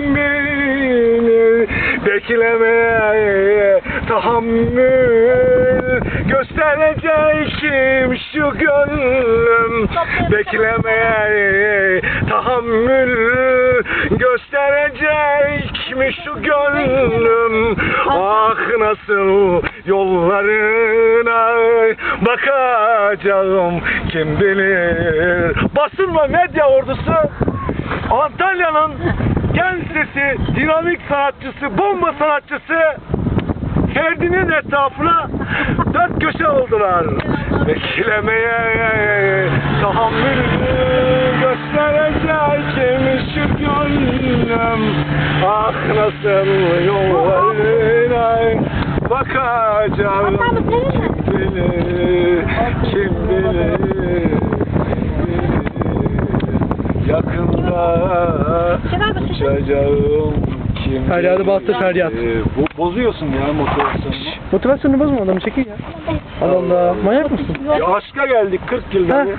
kim bilir Beklemeye tahammül Gösterecek şu gönlüm? Beklemeye tahammül Gösterecek şu gönlüm? Ah nasıl yollarına bakacağım kim bilir? Basın ve medya ordusu? Antalya'nın genç sesi, dinamik sanatçısı, bomba sanatçısı Ferdi'nin etrafına dört köşe oldular. Beklemeye tahammül gösterecek şu gönlüm. Ah nasıl yollarına bakacağım. Bilir, kim bilir, Yakında uçacağım kim Feryadı bastı, feryat. bilir. Bu bozuyorsun ya motivasyonunu. Motivasyonunu bozma adamı çekin ya. Allah Allah. Manyak mısın? Ya aşka geldik 40 yılda. Ha. bir.